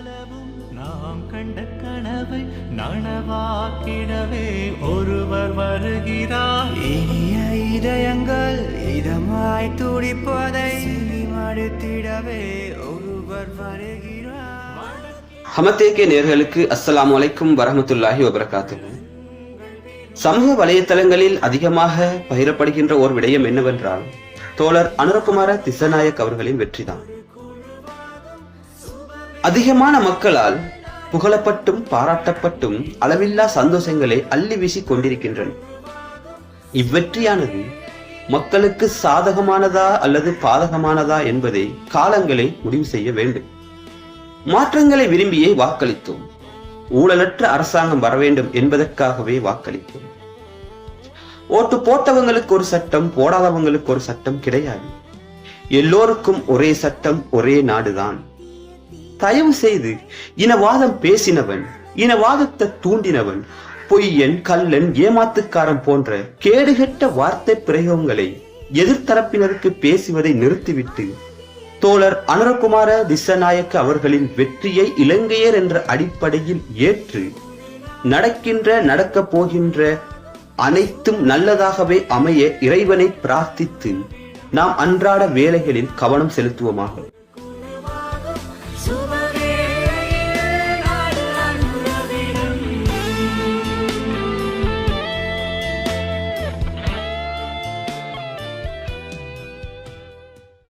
காலமும் நாம் கண்ட கனவை நனவாக்கிடவே ஒருவர் வருகிறார். இனிய இதயங்கள் இதமாய் துடிப்பதை மடுத்திடவே ஒருவர் வருகிறார். ஹமத்தேக்கே நேர்களுக்கு அஸ்ஸலாமு அலைக்கும் வரஹமத்துல்லாஹி வபரகாத்துஹு. சமூக வலைத்தளங்களில் அதிகமாக பகிரப்படுகின்ற ஒரு விடயம் என்னவென்றால் தோழர் அனுரகுமார திசநாயக் அவர்களின் வெற்றிதான். அதிகமான மக்களால் புகழப்பட்டும் பாராட்டப்பட்டும் அளவில்லா சந்தோஷங்களை அள்ளி வீசி கொண்டிருக்கின்றன. இவ்வெற்றியானது மக்களுக்கு சாதகமானதா அல்லது பாதகமானதா என்பதை காலங்களை முடிவு செய்ய வேண்டும். மாற்றங்களை விரும்பியே வாக்களித்தோம். ஊழலற்ற அரசாங்கம் வர வேண்டும் என்பதற்காகவே வாக்களித்தோம். ஓட்டு போட்டவங்களுக்கு ஒரு சட்டம் போடாதவங்களுக்கு ஒரு சட்டம் கிடையாது. எல்லோருக்கும் ஒரே சட்டம் ஒரே நாடுதான். தயவு செய்து இனவாதம் பேசினவன் இனவாதத்தை தூண்டினவன் பொய்யன் கள்ளன் ஏமாத்துக்காரன் போன்ற கேடுகெட்ட வார்த்தை பிரயோகங்களை எதிர்த்தரப்பினருக்கு பேசுவதை நிறுத்திவிட்டு தோழர் அனுரகுமார திசநாயக்க அவர்களின் வெற்றியை இலங்கையர் என்ற அடிப்படையில் ஏற்று நடக்கின்ற நடக்கப் போகின்ற அனைத்தும் நல்லதாகவே அமைய இறைவனை பிரார்த்தித்து நாம் அன்றாட வேலைகளில் கவனம் செலுத்துவோமாக. Suba